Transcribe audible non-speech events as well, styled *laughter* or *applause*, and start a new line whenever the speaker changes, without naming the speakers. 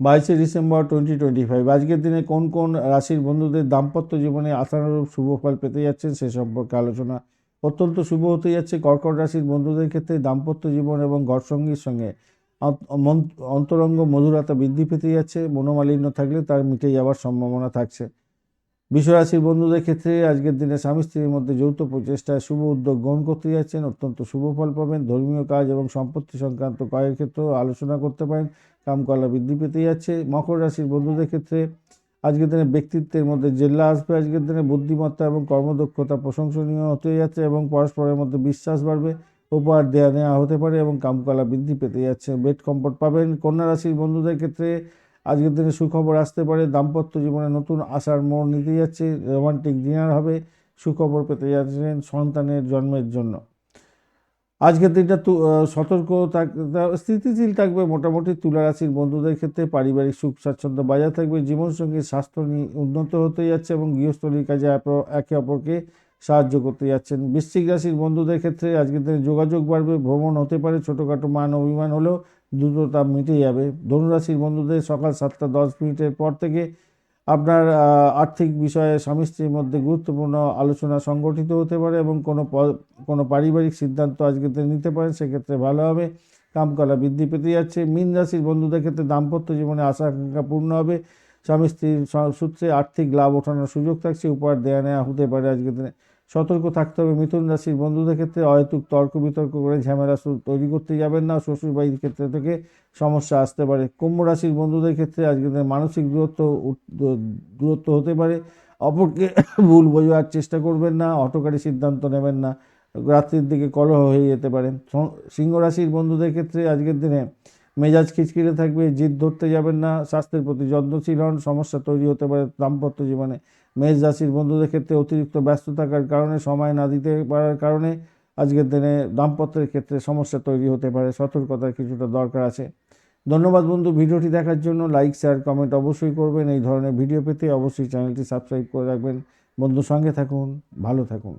বাইশে December twenty twenty five আজকের দিনে কোন কোন রাশির বন্ধুদের দাম্পত্য জীবনে আশানুরূপ শুভ ফল পেতে যাচ্ছেন সে সম্পর্কে আলোচনা অত্যন্ত শুভ হতে যাচ্ছে কর্কট রাশির বন্ধুদের ক্ষেত্রে। দাম্পত্য জীবন এবং ঘরসঙ্গীর সঙ্গে অন্তরঙ্গ মধুরতা বৃদ্ধি পেতে যাচ্ছে। মনোমালিন্য থাকলে তার মিটে যাওয়ার সম্ভাবনা থাকছে। বিশ্বরাশির বন্ধুদের ক্ষেত্রে আজকের দিনে স্বামী স্ত্রীর মধ্যে যৌথ প্রচেষ্টায় শুভ উদ্যোগ গ্রহণ করতে যাচ্ছেন, অত্যন্ত শুভ ফল পাবেন। ধর্মীয় কাজ এবং সম্পত্তি সংক্রান্ত কাজের ক্ষেত্রেও আলোচনা করতে পারেন। কামকলা বৃদ্ধি পেতে যাচ্ছে। মকর রাশির বন্ধুদের ক্ষেত্রে আজকের দিনে ব্যক্তিত্বের মধ্যে জেল্লা আসবে। আজকের দিনে বুদ্ধিমত্তা এবং কর্মদক্ষতা প্রশংসনীয় হতে যাচ্ছে এবং পরস্পরের মধ্যে বিশ্বাস বাড়বে। উপহার দেওয়া নেওয়া হতে পারে এবং কামকলা বৃদ্ধি পেতে যাচ্ছে। বেড কমফোর্ট পাবেন। কন্যা রাশির বন্ধুদের ক্ষেত্রে আজকের দিনে সুখবর আসতে পারে, দাম্পত্য জীবনে নতুন আশার মোড় নিতে যাচ্ছে, রোমান্টিক ডিনার হবে, সুখবর পেতে যাচ্ছেন সন্তানের জন্মের জন্য। আজকের দিনটা সতর্ক থাক- স্থিতিশীল থাকবে মোটামুটি তুলা রাশির বন্ধুদের ক্ষেত্রে, পারিবারিক সুখ স্বাচ্ছন্দ্য বজায় থাকবে, জীবনসঙ্গীর স্বাস্থ্য নি- উন্নত হতে যাচ্ছে এবং গৃহস্থলীর কাজে একে অপরকে সাহায্য করতে যাচ্ছেন। বৃশ্চিক রাশির বন্ধুদের ক্ষেত্রে আজকের দিনে যোগাযোগ বাড়বে, ভ্রমণ হতে পারে, ছোটোখাটো মান অভিমান হলেও দ্রুত তা মিটে যাবে। ধনুরাশির বন্ধুদের সকাল সাতটা দশ মিনিটের পর থেকে আপনার আর্থিক বিষয়ে স্বামী স্ত্রীর মধ্যে গুরুত্বপূর্ণ আলোচনা সংগঠিত হতে পারে এবং কোনো কোনো পারিবারিক সিদ্ধান্ত আজকে দিনে নিতে পারেন, সেক্ষেত্রে ভালো হবে। কামকলা বৃদ্ধি পেতে যাচ্ছে। মীন রাশির বন্ধুদের ক্ষেত্রে দাম্পত্য জীবনে আশা আকাঙ্ক্ষা পূর্ণ হবে। স্বামী স্ত্রীর সূত্রে আর্থিক লাভ ওঠানোর সুযোগ থাকছে, উপহার দেয়া নেওয়া হতে পারে আজকের দিনে। সতর্ক থাকতে হবে মিথুন রাশির বন্ধুদের ক্ষেত্রে, অহেতুক তর্ক বিতর্ক করে ঝামেলা তৈরি করতে যাবেন না, শ্বশুরবাড়ির ক্ষেত্রে থেকে সমস্যা আসতে পারে। কুম্ভ রাশির বন্ধুদের ক্ষেত্রে আজকের দিনে মানসিক দূরত্ব দূরত্ব হতে পারে। অপরকে *coughs* ভুল বোঝার চেষ্টা করবেন না, অটোকারী সিদ্ধান্ত নেবেন না, রাত্রির দিকে কলহ হয়ে যেতে পারে। সিংহ রাশির বন্ধুদের ক্ষেত্রে আজকের দিনে মেজাজ খিচখিচে থাকবে, জিদ ধরতে যাবেন না, স্বাস্থ্যের প্রতি যত্নশীল হন, সমস্যা তৈরি হতে পারে দাম্পত্য জীবনে। মেষ রাশির বন্ধুদের ক্ষেত্রে অতিরিক্ত ব্যস্ত থাকার কারণে, সময় না দিতে পারার কারণে আজকের দিনে দাম্পত্যের ক্ষেত্রে সমস্যা তৈরি হতে পারে, সতর্কতার কিছুটা দরকার আছে। ধন্যবাদ বন্ধু, ভিডিওটি দেখার জন্য লাইক শেয়ার কমেন্ট অবশ্যই করবেন। এই ধরনের ভিডিও পেতে অবশ্যই চ্যানেলটি সাবস্ক্রাইব করে রাখবেন। বন্ধুর সঙ্গে থাকুন, ভালো থাকুন।